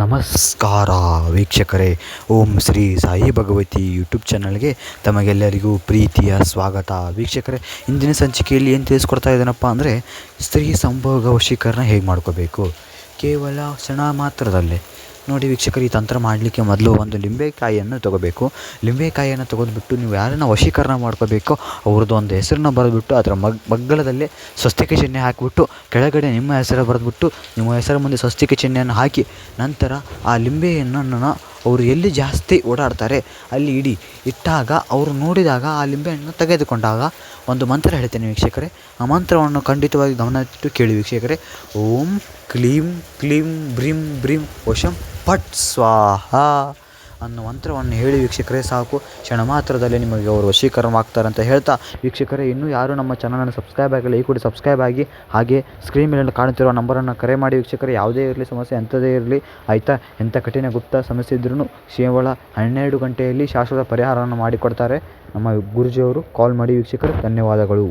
ನಮಸ್ಕಾರ ವೀಕ್ಷಕರೇ, ಓಂ ಶ್ರೀ ಸಾಯಿ ಭಗವತಿ ಯೂಟ್ಯೂಬ್ ಚಾನಲ್ಗೆ ತಮಗೆಲ್ಲರಿಗೂ ಪ್ರೀತಿಯ ಸ್ವಾಗತ. ವೀಕ್ಷಕರೇ, ಇಂದಿನ ಸಂಚಿಕೆಯಲ್ಲಿ ಏನು ತಿಳಿಸ್ಕೊಡ್ತಾ ಇದ್ದೇನಪ್ಪ ಅಂದರೆ, ಸ್ತ್ರೀ ಸಂಭೋಗ ವಶೀಕರಣ ಹೇಗೆ ಮಾಡ್ಕೋಬೇಕು? ಕೇವಲ ಕ್ಷಣ ಮಾತ್ರದಲ್ಲೇ. ನೋಡಿ ವೀಕ್ಷಕರು, ಈ ತಂತ್ರ ಮಾಡಲಿಕ್ಕೆ ಮೊದಲು ಒಂದು ಲಿಂಬೆಕಾಯಿಯನ್ನು ತಗೋಬೇಕು. ಲಿಂಬೆಕಾಯಿಯನ್ನು ತೆಗೆದುಬಿಟ್ಟು ನೀವು ಯಾರನ್ನು ವಶೀಕರಣ ಮಾಡ್ಕೋಬೇಕೋ, ಅವ್ರದ್ದು ಒಂದು ಹೆಸರನ್ನ ಬರೆದ್ಬಿಟ್ಟು, ಅದರ ಮಗ್, ಮಗ್ಗಲದಲ್ಲೇ ಸ್ವಸ್ತಿಕೆ ಚಿಹ್ನೆ ಹಾಕಿಬಿಟ್ಟು, ಕೆಳಗಡೆ ನಿಮ್ಮ ಹೆಸರು ಬರೆದ್ಬಿಟ್ಟು, ನಿಮ್ಮ ಹೆಸರ ಮುಂದೆ ಸ್ವಸ್ತಿಕೆ ಚಿಹ್ನೆಯನ್ನು ಹಾಕಿ, ನಂತರ ಆ ಲಿಂಬೆಯನ್ನು ಅವರು ಎಲ್ಲಿ ಜಾಸ್ತಿ ಓಡಾಡ್ತಾರೆ, ಅಲ್ಲಿ ಇಡಿ ಇಟ್ಟಾಗ, ಅವರು ನೋಡಿದಾಗ, ಆ ಲಿಂಬೆಹಣ್ಣು ತೆಗೆದುಕೊಂಡಾಗ ಒಂದು ಮಂತ್ರ ಹೇಳ್ತೇನೆ ವೀಕ್ಷಕರೇ. ಆ ಮಂತ್ರವನ್ನು ಖಂಡಿತವಾಗಿ ಗಮನವಿಟ್ಟು ಕೇಳಿ ವೀಕ್ಷಕರೇ. ಓಂ ಕ್ಲೀಂ ಕ್ಲೀಂ ಬ್ರಿಂ ಬ್ರಿಂ ವಶಂ ಪಟ್ ಸ್ವಾಹ. ಅನ್ನೋ ಮಂತ್ರವನ್ನು ಹೇಳಿ ವೀಕ್ಷಕರೇ ಸಾಕು. ಕ್ಷಣ ಮಾತ್ರದಲ್ಲಿ ನಿಮಗೆ ಅವರು ವಶೀಕರಣವಾಗ್ತಾರೆ ಅಂತ ಹೇಳ್ತಾ ವೀಕ್ಷಕರೇ, ಇನ್ನೂ ಯಾರು ನಮ್ಮ ಚಾನಲನ್ನು ಸಬ್ಸ್ಕ್ರೈಬ್ ಆಗಲಿ ಈ ಕೂಡ ಸಬ್ಸ್ಕ್ರೈಬ್ ಆಗಿ ಹಾಗೆ ಸ್ಕ್ರೀನ್ ಮೇಲೆ ಕಾಣುತ್ತಿರುವ ನಂಬರನ್ನು ಕರೆ ಮಾಡಿ ವೀಕ್ಷಕರೇ. ಯಾವುದೇ ಇರಲಿ, ಸಮಸ್ಯೆ ಎಂಥದೇ ಇರಲಿ, ಆಯಿತಾ? ಎಂಥ ಕಠಿಣ ಗುಪ್ತ ಸಮಸ್ಯೆ ಇದ್ರೂ ಕೇವಲ ಹನ್ನೆರಡು ಗಂಟೆಯಲ್ಲಿ ಶಾಶ್ವತ ಪರಿಹಾರವನ್ನು ಮಾಡಿಕೊಡ್ತಾರೆ ನಮ್ಮ ಗುರುಜಿಯವರು. ಕಾಲ್ ಮಾಡಿ ವೀಕ್ಷಕರು, ಧನ್ಯವಾದಗಳು.